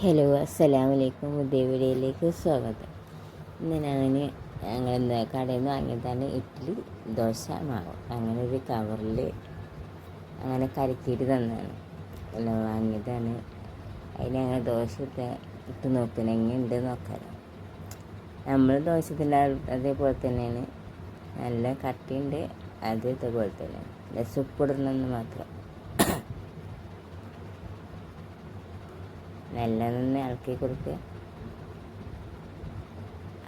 Hello അസ്സലാമു അലൈക്കും പുതിയ വീഡിയോയിലേക്ക് സ്വാഗതം. ഇന്ന് ഞാൻ ഞങ്ങൾ കടയിൽ നിന്ന് വാങ്ങിയതാണ് ഇഡ്ഡലി ദോശ മാവ്. അങ്ങനെ ഒരു കവറിൽ അങ്ങനെ കരുത്തിയിട്ട് തന്നാണ് എല്ലാം വാങ്ങിയതാണ്. അതിന് ഞങ്ങൾ ദോശ ഇട്ട് ഇട്ട് നോക്കണമെങ്കിൽ ഉണ്ട് നോക്കാം നമ്മൾ ദോശ തിന്ന അതേപോലെ തന്നെയാണ്. നല്ല കട്ടിയുണ്ട് അതേപോലെ തന്നെയാണ്. രസം ഉപ്പിടണമെന്ന് മാത്രം നല്ലതൊന്ന് ഇളക്കി കൊടുക്കുക.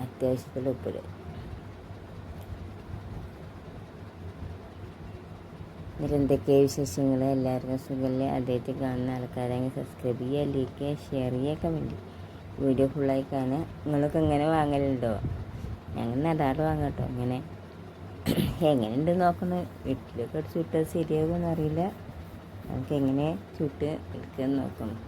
അത്യാവശ്യത്തിൽ ഉപ്പിടുക എന്നിട്ട് വിശേഷങ്ങൾ എല്ലാവർക്കും സുഖമല്ലേ ആദ്യമായിട്ട് കാണുന്ന ആൾക്കാരെങ്കിൽ സബ്സ്ക്രൈബ് ചെയ്യുക ലൈക്ക് ചെയ്യുക ഷെയർ ചെയ്യുക കമന്റ് വീഡിയോ ഫുള്ളായി കാണുക. നിങ്ങളൊക്കെ ഇങ്ങനെ വാങ്ങലുണ്ടോ? ഞങ്ങൾ നടാറ് വാങ്ങട്ടോ ഇങ്ങനെ എങ്ങനെയുണ്ട് നോക്കണം. വീട്ടിലൊക്കെ ചുട്ടത് ശരിയാകുമെന്ന് അറിയില്ല. നമുക്ക് എങ്ങനെ ചുട്ട് എടുക്കാൻ നോക്കണം.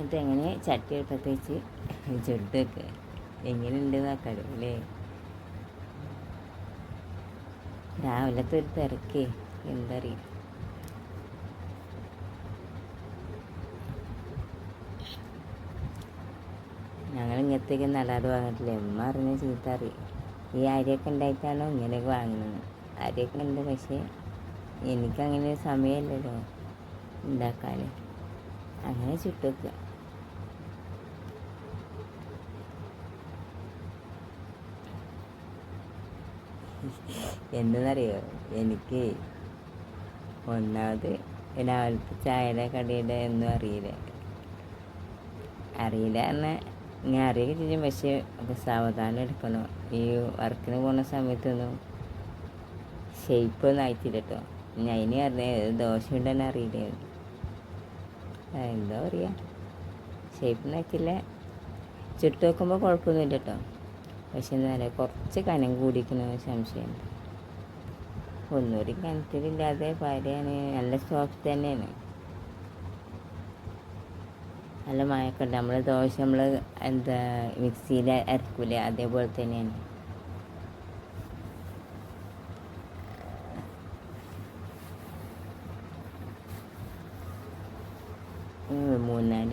എന്നിട്ട് എങ്ങനെ ചട്ടി എടുത്തേച്ച് വെച്ച് ചുട്ട് വെക്കുക എങ്ങനെയുണ്ട് നോക്കാലോ അല്ലേ? രാവിലത്തെ ഒരു തിരക്കേ എന്തറിയാം? ഞങ്ങൾ ഇങ്ങനത്തേക്ക് നടാതെ വാങ്ങിട്ടില്ല എമ്മ അറിഞ്ഞ ചീത്ത അറിയും ഈ അരിയൊക്കെ ഉണ്ടായിട്ടാണോ ഇങ്ങനെയൊക്കെ വാങ്ങുന്നത്? അരിയൊക്കെ ഉണ്ട് പക്ഷേ എനിക്കങ്ങനെ സമയമില്ലല്ലോ ഉണ്ടാക്കാൻ അങ്ങനെ ചുട്ടുവെക്കുക എന്തെന്നറിയോ? എനിക്ക് ഒന്നാമത് രാവിലത്തെ ചായയുടെ കടിയുടെ ഒന്നും അറിയില്ല. അറിയില്ല എന്നാൽ ഞാൻ അറിയുക ചെയ്യും. പക്ഷേ ഒക്കെ സാവധാനം എടുക്കണം. ഈ വർക്കിന് പോകുന്ന സമയത്തൊന്നും ഷേപ്പൊന്നും ആയിട്ടില്ല കേട്ടോ. ഞാൻ ഇനി അറിഞ്ഞ ദോശ ഉണ്ടെന്ന് അറിയില്ലായിരുന്നു എന്താ പറയുക ഷേപ്പൊന്നും ആയിട്ടില്ല. ചുട്ട് നോക്കുമ്പോൾ കുഴപ്പമൊന്നുമില്ല കേട്ടോ. പക്ഷെ എന്താ കുറച്ച് കനം കൂടിക്കുന്ന സംശയമുണ്ട് ഒന്നൂടി കിണറ്റിലില്ലാതെ ഭാര്യയാണ് നല്ല സോഫ്റ്റ് തന്നെയാണ്. നല്ല മയക്കുണ്ട്. നമ്മൾ ദോശ നമ്മൾ എന്താ മിക്സിയിൽ അരക്കൂല? അതേപോലെ തന്നെയാണ്. മൂന്നാൽ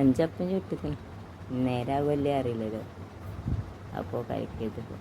അഞ്ചപ്പം ചുട്ടിക്കണം. നേരാകുമല്ലേ അറിയില്ലല്ലോ. അപ്പോൾ കഴിക്കരുത്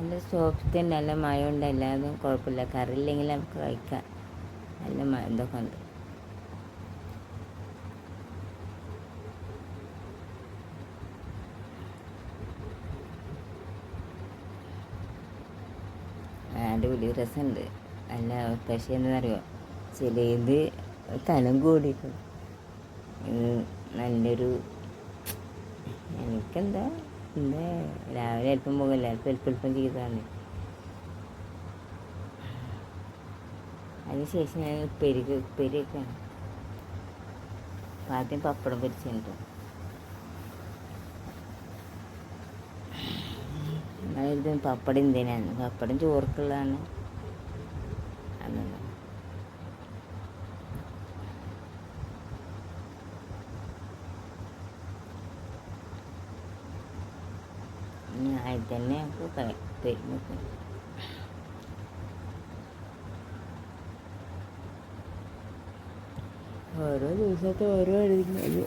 നല്ല സോഫ്റ്റ് നല്ല മഴ ഉണ്ട് എല്ലാതും കുഴപ്പമില്ല. കറി ഇല്ലെങ്കിൽ നമുക്ക് കഴിക്കാം. നല്ല മഴ ഇതൊക്കെ ഉണ്ട്. അടിപൊളി രസമുണ്ട്. നല്ല പക്ഷേ എന്താണെന്നറിയോ? ചിലത് കനം കൂടിക്കും നല്ലൊരു എനിക്കെന്താ എന്താ രാവിലെ അല്പം പോകില്ല അല്പം അല്പം അല്പം ചെയ്തതാണ്. അതിനുശേഷം ഞാൻ ഉപ്പേരി ഉപ്പേരിയൊക്കെയാണ് അപ്പം ആദ്യം പപ്പടം പൊരിച്ചിട്ടുണ്ട് പപ്പടം എന്തിനാണ് പപ്പടം ചോർക്കുള്ളതാണ് ഇനി ആയി തന്നെ നമുക്ക് തരും ഓരോ ദിവസത്തെ ഓരോ എഴുതി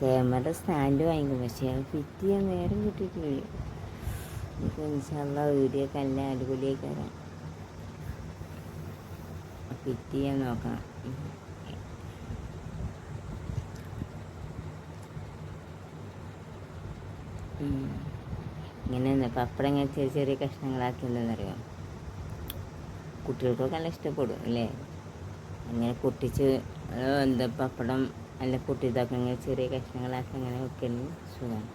ക്യാമറ സ്റ്റാൻഡ് വാങ്ങിക്കും പക്ഷേ അത് ഫിറ്റ് ചെയ്യാൻ നേരം കിട്ടിയിട്ടില്ല. എനിക്ക് ഇൻഷാല്ല വീഡിയോ ഒക്കെ നല്ല അടിപൊളിയായി തരാം. ചെയ്യാൻ നോക്കണം. ഇങ്ങനെ പപ്പടം ഇങ്ങനെ ചെറിയ ചെറിയ കഷ്ണങ്ങളാക്കി എന്താണെന്നറിയോ കുട്ടികൾക്കൊക്കെ നല്ല ഇഷ്ടപ്പെടും അല്ലേ? അങ്ങനെ കുട്ടിച്ച് എന്താ പപ്പടം നല്ല പൊട്ടിയതൊക്കെ ഇങ്ങനെ ചെറിയ കഷ്ണങ്ങളാക്കി അങ്ങനെ വെക്കുന്നത് സുഖമാണ്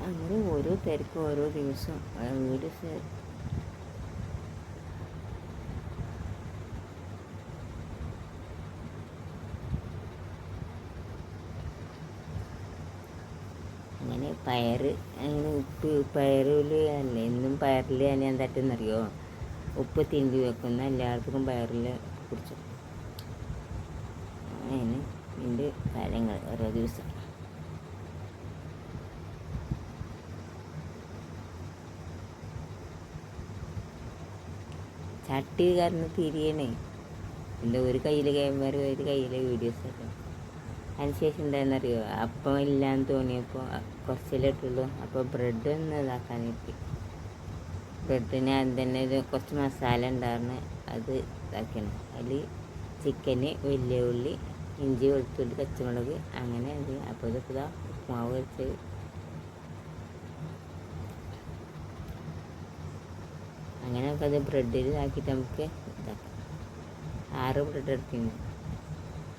അങ്ങനെ ഓരോ തിരക്കും ഓരോ ദിവസം വീട് അങ്ങനെ പയർ അങ്ങനെ ഉപ്പ് പയറിൽ അല്ല? എന്നും പയറിൽ ഞാൻ എന്താ തട്ടുന്നറിയോ ഉപ്പ് തിണ്ടി വെക്കുന്ന എല്ലാവർക്കും പയറിൽ കുറിച്ച് അങ്ങനെ ഇതിന്റെ കാര്യങ്ങൾ ഓരോ ദിവസം. ചട്ടി കാരണം തിരിയണേ എന്റെ ഒരു കയ്യിൽ ക്യാമറ ഒരു കയ്യിൽ വീഡിയോസ് ഒക്കെ. അതിനുശേഷം എന്താണെന്നറിയോ അപ്പം ഇല്ലാന്ന് തോന്നിയപ്പോൾ കുറച്ചല്ലേ ഇട്ടുള്ളൂ. അപ്പോൾ ബ്രെഡ് ഒന്ന് ഇതാക്കാൻ കിട്ടി ബ്രെഡിന് അത് തന്നെ കുറച്ച് മസാല ഉണ്ടായിരുന്നു അത് ഇതാക്കണം അതിൽ ചിക്കന് വലിയ ഉള്ളി ഇഞ്ചി വെളുത്തുള്ളി പച്ചമുളക് അങ്ങനെ അത് അപ്പോൾ ഇതൊക്കെ ഇതാ ഉപ്പുമാവ് വെച്ച് അങ്ങനെ ബ്രെഡിൽ ഇതാക്കിയിട്ട് നമുക്ക് ഇതാക്കാം. ആറ് ബ്രെഡ് എടുക്കുന്നു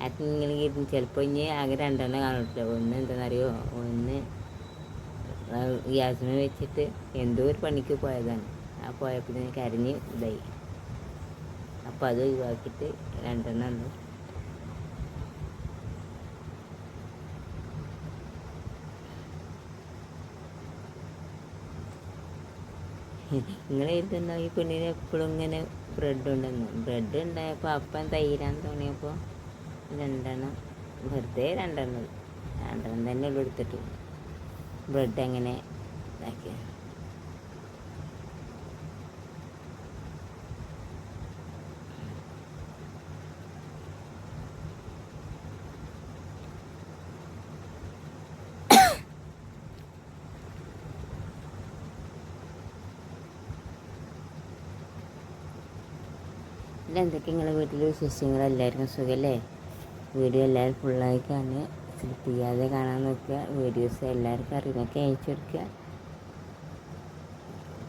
അത് ഇങ്ങനെ ഇരുന്ന് ചിലപ്പോൾ ഇനി ആകെ രണ്ടെണ്ണം കാണില്ല ഒന്ന് എന്താണെന്നറിയോ ഒന്ന് ഗ്യാസിന് വെച്ചിട്ട് എന്തോ ഒരു പണിക്ക് പോയതാണ്. ആ പോയപ്പോൾ കരിഞ്ഞ് ഇതായി. അപ്പോൾ അത് ഒഴിവാക്കിയിട്ട് രണ്ടെണ്ണം ഉണ്ട് നിങ്ങൾ എഴുതുന്ന ഈ പെണ്ണിന് എപ്പോഴും ഇങ്ങനെ ബ്രെഡ് ഉണ്ടെന്ന്. ബ്രെഡ് ഉണ്ടായപ്പോൾ അപ്പം തൈരാൻ തോന്നിയപ്പോൾ രണ്ടെണ്ണം വെറുതെ രണ്ടെണ്ണം രണ്ടെണ്ണം തന്നെ ഉള്ളു എടുത്തിട്ട് ബ്രെഡ് എങ്ങനെ ഇതാക്കി പിന്നെ എന്തൊക്കെ നിങ്ങളെ വീട്ടിലെ വിശേഷങ്ങൾ എല്ലാവർക്കും സുഖമല്ലേ വീഡിയോ എല്ലാവരും ഫുള്ളായി കാണുക. സ്ലിപ്പ് ചെയ്യാതെ കാണാൻ നോക്കുക. വീഡിയോസ് എല്ലാവർക്കും അറിയുന്നൊക്കെ അയച്ചു കൊടുക്കുക.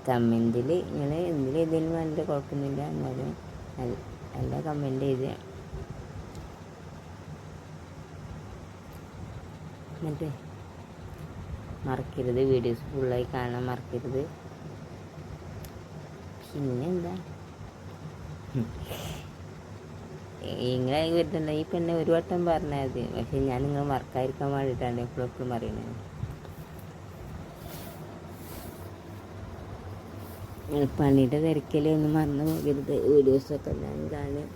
കമന്റിൽ നിങ്ങൾ എന്തിലും ഏതെങ്കിലും വേണ്ട കുഴപ്പമൊന്നുമില്ല. എന്നാലും നല്ല നല്ല കമന്റ് ചെയ്ത് മറ്റേ മറക്കരുത്. വീഡിയോസ് ഫുള്ളായി കാണാൻ മറക്കരുത്. പിന്നെന്താ ഇങ്ങളെ വരുന്നുണ്ട്. ഈ പെണ്ണെ ഒരു വട്ടം പറഞ്ഞാൽ മതി. പക്ഷെ ഞാൻ നിങ്ങൾ മറക്കാതിരിക്കാൻ വേണ്ടിയിട്ടാണ് എപ്പോഴും എപ്പോഴും പറയുന്നത്. പണിയുടെ തിരക്കിലൊന്നും മറന്നു പോകരുത്. വീഡിയോസൊക്കെ ഞാൻ കാണും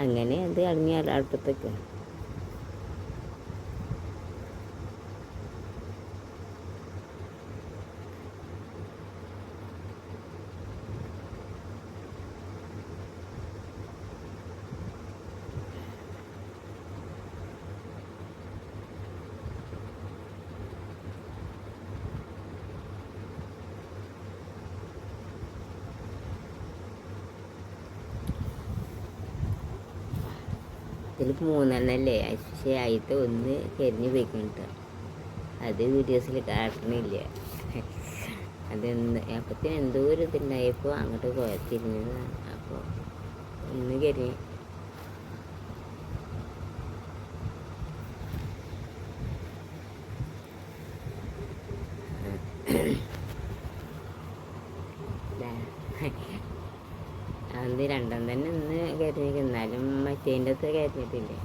അങ്ങനെ അത് അടങ്ങി അടുപ്പത്തേക്ക് ഇതിൽ മൂന്നെണ്ണല്ലേ? പക്ഷേ ആയിട്ട് ഒന്ന് കരിഞ്ഞ് പോയിക്കിട്ട് അത് വീഡിയോസിൽ കാട്ടണില്ല. അതെന്ത്? അപ്പത്തിന് എന്തോ ഒരു ഇതുണ്ടായപ്പോൾ അങ്ങോട്ട് പോയത്തിരുന്നതാണ് അപ്പോൾ ഒന്ന് കരിഞ്ഞ് അത് രണ്ടാം തന്നെ ഒന്ന് കരിഞ്ഞിരിക്കും എന്നാലും മറ്റേന്റെ അകത്ത് കയറ്റിയിട്ടില്ലേ?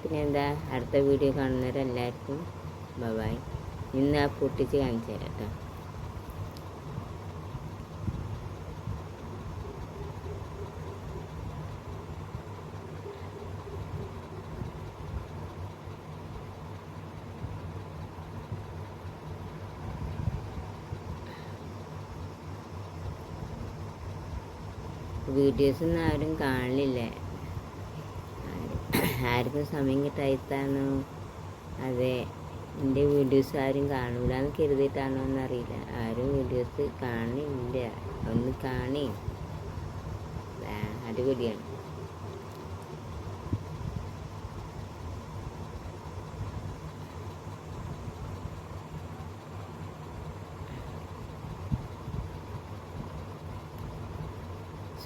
പിന്നെ എന്താ അടുത്ത വീഡിയോ കാണുന്നവരെല്ലാവർക്കും ബബായ് ഇന്ന് ആ പൊട്ടിച്ച് കാണിച്ചു തരാം കേട്ടോ. വീഡിയോസൊന്നും ആരും കാണില്ല. ആർക്കും സമയം കിട്ടായിട്ടാണോ? അതെ എന്റെ വീഡിയോസ് ആരും കാണില്ല എന്ന് കരുതിയിട്ടാണോ എന്നറിയില്ല. ആരും വീഡിയോസ് കാണില്ല. ഒന്ന് കാണി. അടിപൊളിയാണ്.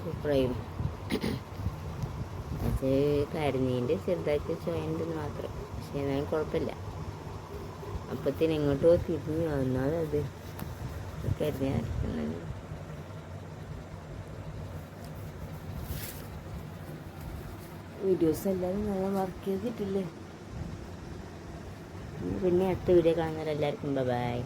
സൂപ്പറായിരുന്നു അത് കരഞ്ഞതിന്റെ ചെറുതാക്കി ചോയന്റെന്ന് മാത്രം. പക്ഷേ എന്നാലും കുഴപ്പമില്ല. അപ്പത്തിന് എങ്ങോട്ടോ തിരിഞ്ഞു വന്നാൽ അത് കരഞ്ഞായിരിക്കുന്നത് വീഡിയോസ് എല്ലാവരും നല്ല വർക്ക് ചെയ്തിട്ടില്ലേ? പിന്നെ അടുത്ത വീഡിയോ കാണുന്നവരെല്ലാവർക്കും ബൈ